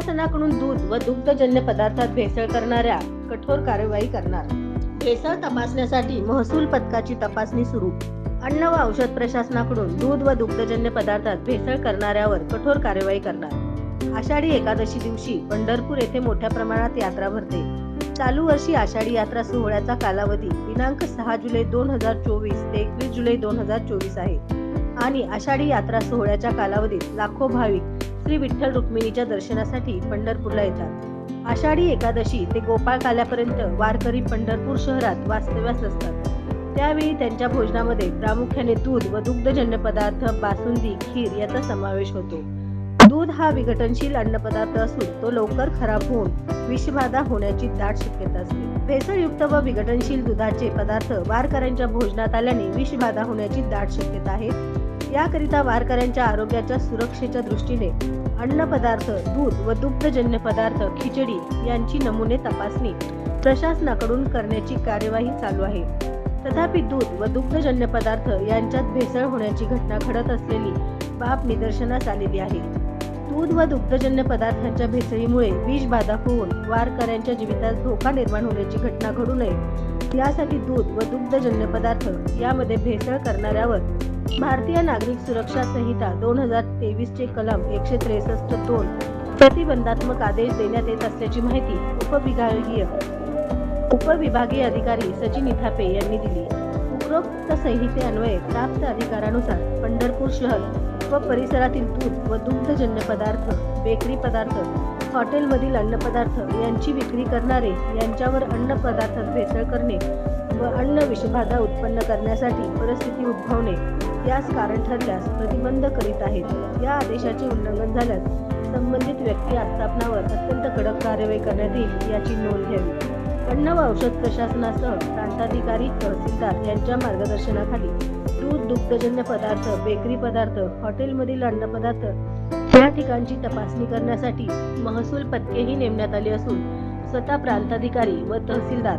प्रशासनाकडून दूध व दुग्धजन्य पदार्थात भेसळ करणाऱ्या कठोर कारवाई करणार. भेसळ तपासण्यासाठी महसूल पथकाची तपासणी सुरू. अन्न व औषध प्रशासनाकडून दूध व दुग्धजन्य पदार्थात भेसळ करणाऱ्यावर कठोर कारवाई करणार. आषाढी एकादशी दिवशी पंढरपूर येथे मोठ्या प्रमाणात यात्रा भरते. चालू वर्षी आषाढी यात्रा सोहळ्याचा कालावधी दिनांक सहा जुलै दोन हजार चोवीस ते एकवीस जुलै दोन हजार चोवीस आहे. आणि आषाढी यात्रा सोहळ्याच्या कालावधीत लाखो भाविक श्री विठ्ठल रुक्मिणीच्या दर्शनासाठी पंढरपूरला येतात. आषाढी एकादशी ते गोपाळ काल्यापर्यंत वारकरी पंढरपूर शहरात वास्तव्यास असतात. त्यावेळी त्यांच्या भोजनामध्ये प्रामुख्याने दूध व दुग्धजन्य पदार्थ बासुंदी खीर याचा समावेश होतो. दूध हा विघटनशील अन्नपदार्थ असून तो लवकर खराब होऊन विषबाधा होण्याची दाट शक्यता असते. भेसळयुक्त व विघटनशील दुधाचे पदार्थ वारकऱ्यांच्या भोजनात आल्याने विषबाधा होण्याची दाट शक्यता आहे. याकरिता वारकऱ्यांच्या आरोग्याच्या सुरक्षेच्या दृष्टीने अन्न पदार्थ दूध व दुग्धजन्य पदार्थ खिचडी यांची नमुने तपासणी प्रशासनाकडून करण्याची कार्यवाही चालू आहे. तथापि दूध व दुग्धजन्य पदार्थ यांच्यात भेसळ होण्याची घटना घडत असलेली बाब निदर्शनास आलेली आहे. दूध व दुग्धजन्य पदार्थांच्या भेसळीमुळे विषबाधा होऊन वारकऱ्यांच्या जीवितात धोका निर्माण होण्याची घटना घडू नये. यासाठी दूध व दुग्धजन्य पदार्थ यामध्ये भेसळ करणाऱ्यावर भारतीय नागरिक सुरक्षा संहिता दोन हजार तेवीस चे कलम एकशे त्रेसष्ट दोन प्रतिबंधात्मक आदेश देण्यात येत असल्याची माहिती उपविभागीय उपविभागीय अधिकारी सचिन इथापे यांनी दिली. उपरोक्त संहितेअन्वये प्राप्त अधिकारानुसार पंढरपूर शहर व परिसरातील दूध व दुग्धजन्य पदार्थ बेकरी पदार्थ हॉटेलमधील अन्नपदार्थ यांची विक्री करणारे यांच्यावर अन्न पदार्थात भेसळ करणे व अन्न विषबाधा उत्पन्न करण्यासाठी परिस्थिती उद्भवणे यास कारण ठरल्यास प्रतिबंध करीत आहेत. या आदेशाचे उल्लंघन झाल्यास संबंधित व्यक्ती आस्थापनावर अत्यंत कडक कारवाई करण्यात येईल याची नोंद घ्यावी. अन्न व औषध प्रशासनासह प्रांताधिकारी तहसीलदार यांच्या मार्गदर्शनाखाली दूध दुग्धजन्य पदार्थ बेकरी पदार्थ हॉटेलमधील अन्नपदार्थ या ठिकाणची तपासणी करण्यासाठी महसूल पथकेही नेमण्यात आली असून स्वतः प्रांताधिकारी व तहसीलदार